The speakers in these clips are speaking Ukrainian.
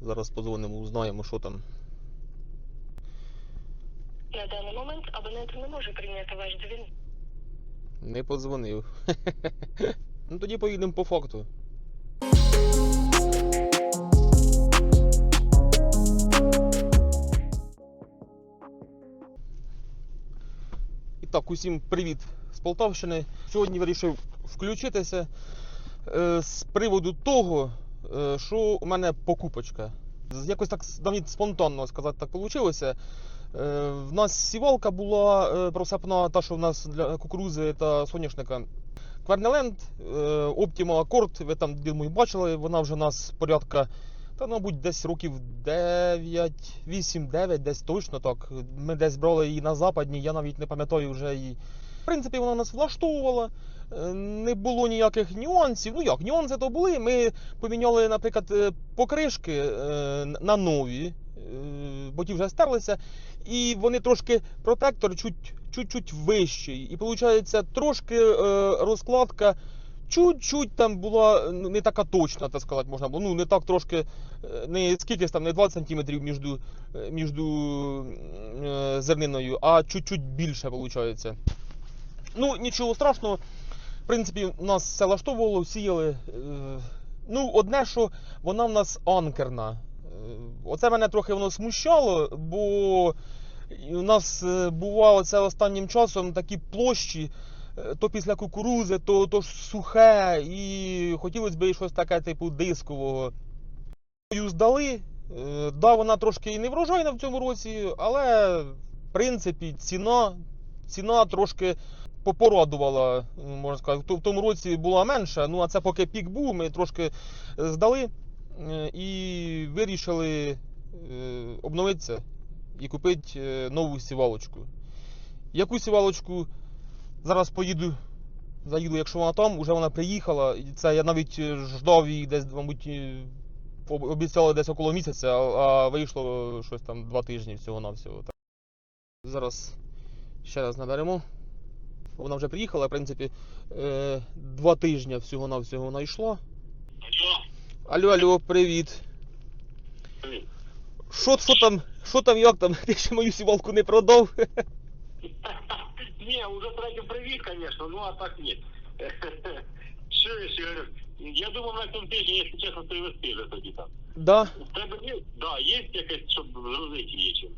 Зараз позвонимо, узнаємо, що там. На даний момент абонент не може прийняти ваш дзвінок. Не подзвонив. ну тоді поїдемо по факту. І так, усім привіт з Полтавщини. Сьогодні вирішив включитися е, з приводу того, що у мене покупочка. Якось так навіть спонтанно сказати так вийшло. Е, В нас сівалка була е, просапна, та, що в нас для кукурузи та соняшника. Квернеленд, Optima Accord, ви там думаю, бачили, вона вже у нас порядка, та, мабуть, десь років 9, 8-9, десь точно так. Ми десь брали її на западній, я навіть не пам'ятаю вже її. В принципі, вона нас влаштовувала, е, не було ніяких нюансів. Ну як, нюанси то були. Ми поміняли, наприклад, е, покришки е, на нові, е, бо ті вже стерлися, і вони трошки протектор чуть, чуть-чуть вищий. І виходить, трошки е, розкладка чуть-чуть там була ну, не така точна, так сказати, можна було. Ну, не так трошки, е, не скільки там, не 20 см між, е, між е, зерниною, а чуть-чуть більше виходить. Ну, нічого страшного. В принципі, нас все влаштовувало, сіяли. Е, Ну, одне, що вона в нас анкерна. Е, Оце мене трохи воно смущало, бо у нас е, бувало це останнім часом такі площі, то після кукурузи, то, то ж сухе, і хотілося б щось таке, типу, дискового. Здали. Да, вона трошки і не врожайна в цьому році, але в принципі ціна, ціна трошки попорадувала, можна сказати. В тому році була менша, ну а це поки пік був, ми трошки е, здали е, і вирішили е, обновитися і купити нову сівалочку. Яку сівалочку зараз поїду, заїду, якщо вона там, вже вона приїхала. Це я навіть ждав її десь, мабуть, обіцяли десь около місяця, а вийшло щось там два тижні всього-навсього. Зараз ще раз наберемо. Вона вже приїхала, в принципі, е, два тижні всього-навсього вона йшла. Алло, алло, привіт. Що, що там, що там, як там? Ти ще мою сівалку не продав? Не, уже третий привет, конечно, ну а так нет. Що я ще говорю? Я думав на цьому тижні, якщо чесно, то вести вже тоді там. Да. Тебе є? Да, є якесь, щоб згрузити її чим?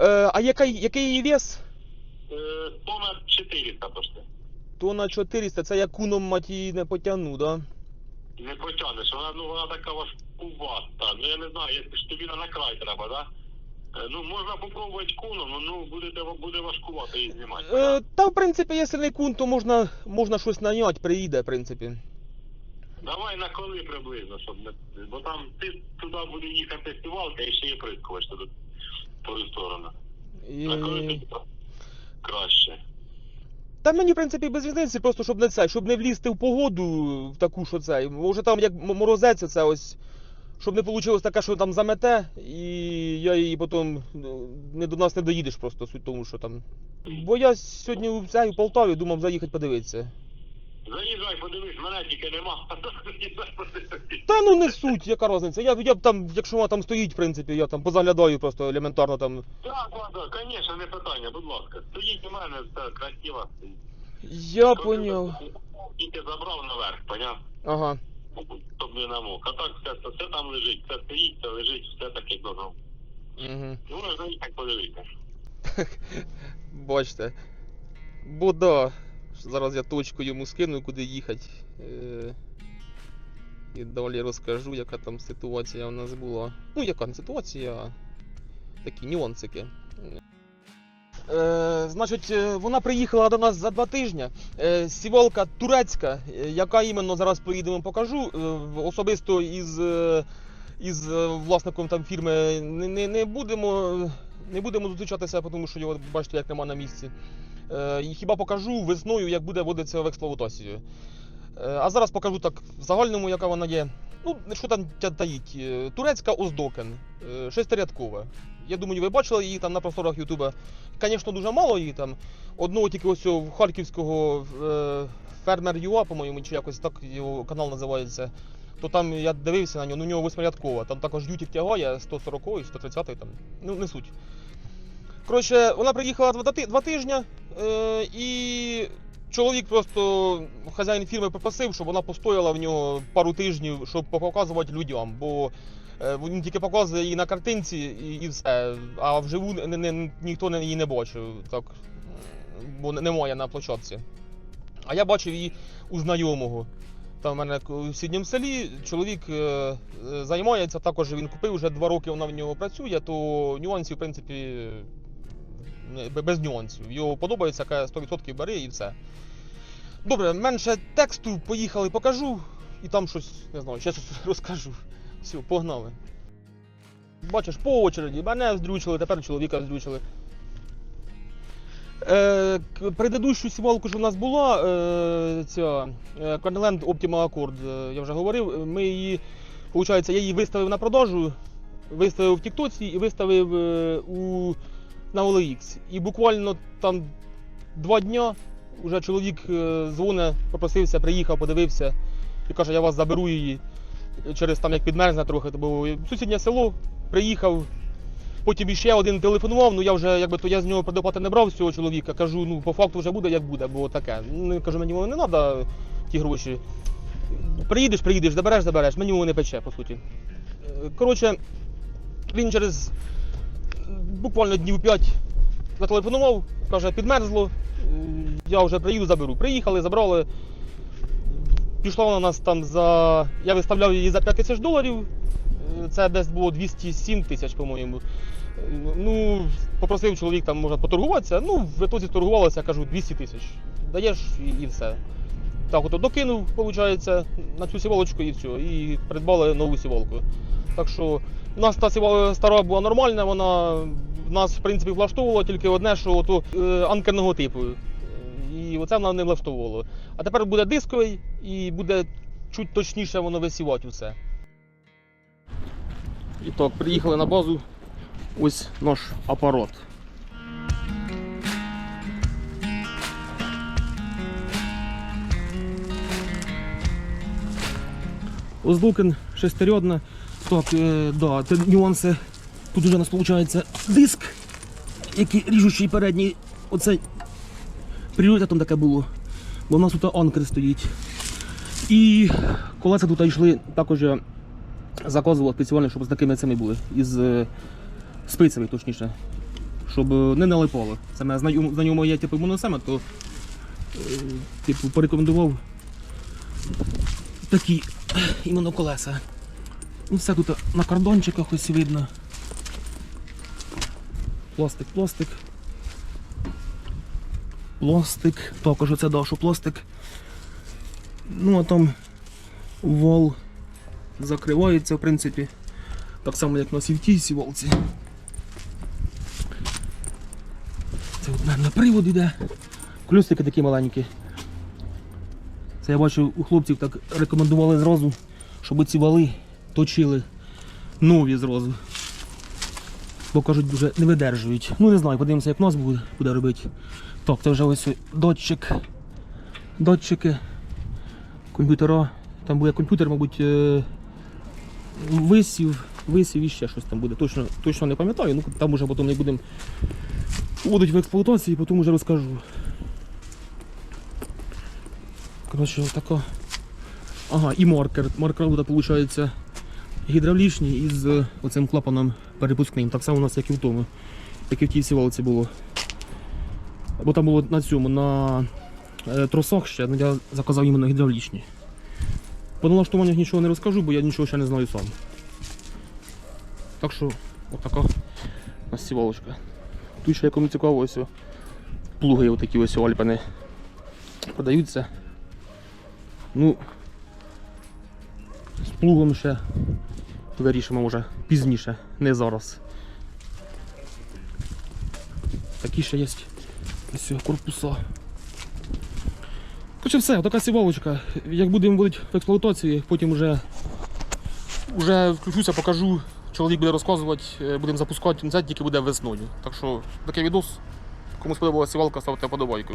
Е, а який, який її вес? Тона 400 пошти. Тона 400, це я куном мать її не потягну, да? Не потягнеш, вона, ну, вона така важкувата. Ну я не знаю, якщо ж тобі на край треба, да? Е, Ну, можна попробувати куном, ну, ну буде, буде важкувато її знімати. Е, та, в принципі, якщо не кун, то можна, можна щось наняти, приїде, в принципі. Давай на коли приблизно, щоб не... Бо там ти туди буде їхати сівалка і ще є прискувач туди по ту сторону. І... На коли тобі краще. Та мені, в принципі, без різниці, просто щоб не це, щоб не влізти в погоду в таку, що це. Може там як морозець, це ось. Щоб не вийшло таке, що там замете, і я її потім ну, не до нас не доїдеш просто суть тому, що там. Бо я сьогодні в цей у Полтаві думав заїхати подивитися. Заїжджай, подивись, мене тільки нема. Заїжджай, подивись. Та ну не суть, яка різниця. Я, я б там, якщо вона там стоїть, в принципі, я там позаглядаю просто елементарно там. Так, так, так, звісно, не питання, будь ласка. Стоїть у мене, все красиво. Я поняв. Тільки забрав наверх, поняв? Ага. Щоб не намок. А так все, все там лежить, все стоїть, все лежить, все так як должно. Угу. Ну, можна їхати подивитися. Бачите. Бо да. Зараз я точку йому скину, куди їхати. Е, І далі розкажу, яка там ситуація у нас була. Ну, яка не ситуація, а такі нюансики. Е, значить, е, вона приїхала до нас за два тижні. Е, сівалка турецька, яка іменно зараз поїдемо покажу. Е, особисто із, із власником там фірми не, не, не будемо. Не будемо зустрічатися, тому що його бачите, як нема на місці. Е, і хіба покажу весною, як буде вводитися в експлуатацію. Е, а зараз покажу так в загальному, яка вона є. Ну, що там таїть? Е, Турецька Оздокен, шестирядкова. Я думаю, ви бачили її там на просторах Ютуба. Звісно, дуже мало її там. Одного тільки ось харківського фермер ЮА, по-моєму, чи якось так його канал називається. то там я дивився на нього, ну у нього восьмирядкова, там також дютік тягає 140 і 130 там, ну не суть. Коротше, вона приїхала два тижні, е, і чоловік просто, хазяїн фірми попросив, щоб вона постояла в нього пару тижнів, щоб показувати людям, бо е, він тільки показує її на картинці і, все, а вживу не, не, ніхто її не бачив, так, бо немає на площадці. А я бачив її у знайомого. Там в мене в сідньому селі чоловік е, займається, також він купив, вже два роки вона в нього працює, то нюансів, в принципі, без нюансів. Його подобається, каже 100% бери і все. Добре, менше тексту, поїхали, покажу, і там щось, не знаю, ще щось розкажу. Все, погнали. Бачиш, по очереді, мене здрючили, тепер чоловіка здрючили. Е, предыдущу сівалку, що в нас була, е, ця е, Optima Accord, е, я вже говорив, ми її, виходить, я її виставив на продажу, виставив в Тіктоці і виставив е, у, на OLX. І буквально там два дня вже чоловік е, дзвонить, попросився, приїхав, подивився і каже, я вас заберу її через там як підмерзне трохи, бо сусіднє село приїхав. Потім іще один телефонував, ну я вже якби то я з нього предоплати не брав з цього чоловіка. Кажу, ну по факту вже буде як буде, бо таке. Ну кажу, мені воно не треба ті гроші. Приїдеш, приїдеш, забереш, забереш, мені воно не пече, по суті. Е, Коротше, він через буквально днів 5 зателефонував, каже, підмерзло, е, я вже приїду, заберу. Приїхали, забрали. Пішла вона нас там за. Я виставляв її за 5 тисяч доларів. Е, Це десь було 207 тисяч, по-моєму. Е, Ну, попросив чоловік там може поторгуватися. Ну, в ітозі торгувалося, я кажу, 200 тисяч. Даєш і, і все. Так, от докинув, виходить, на цю сівалочку і все. І придбали нову сівалку. Так що у нас та сівалка стара була нормальна, вона нас, в принципі, влаштовувала тільки одне, що ото, е, анкерного типу. І оце нам не влаштовувало. А тепер буде дисковий і буде чуть точніше воно висівати усе. І так, приїхали на базу. Ось наш апарат. Оздокин шестередна. Так, е, да, це нюанси. Тут вже у нас виходить диск, який ріжучий передній. Оце пріоритетом таке було. Бо в нас тут анкер стоїть. І колеса тут йшли також я заказував спеціально, щоб з такими цими були. Із е, спицями, точніше. Щоб е, не налипало. Це мене знайомо є типу моносема, то типу, порекомендував такі іменно колеса. Ну, все тут на кордончиках ось видно. Пластик, пластик. Пластик. Також оце дашу пластик. Ну а там вал закривається, в принципі. Так само, як на сівтій сівалці. Це от на привод йде. Колюстики такі маленькі. Це я бачу у хлопців так рекомендували зразу, щоб ці вали точили нові зразу. Бо кажуть, вже не видержують. Ну не знаю, подивимося, як нас буде, буде робити. Так, це вже ось датчик. Датчики, комп'ютера. Там буде комп'ютер, мабуть, е, висів, висів і ще щось там буде. Точно, точно не пам'ятаю, ну там уже потім не будемо вводити в експлуатацію, потім вже розкажу. Коротше, така. Ага, і маркер. Маркер буде, виходить, гідравлічний із е, оцим клапаном перепускним. Так само у нас, як і в тому, як і в тій сівалці було. Бо там було на цьому, на е, тросах ще, ну я заказав іменно гідравлічні. По налаштуваннях нічого не розкажу, бо я нічого ще не знаю сам. Так що, отака у нас сівалочка. Тут ще якому цікаво, ось плуги отакі ось альпани продаються. Ну, з плугом ще вирішимо може пізніше, не зараз. Такі ще є ось корпуса. Короче, все, така сівалочка. Як будемо вводити в експлуатацію, потім вже, вже включуся, покажу. Чоловік буде розказувати, е, будемо запускати, це тільки буде весною. Так що такий відос. Кому сподобалася сівалка, ставте подобайку.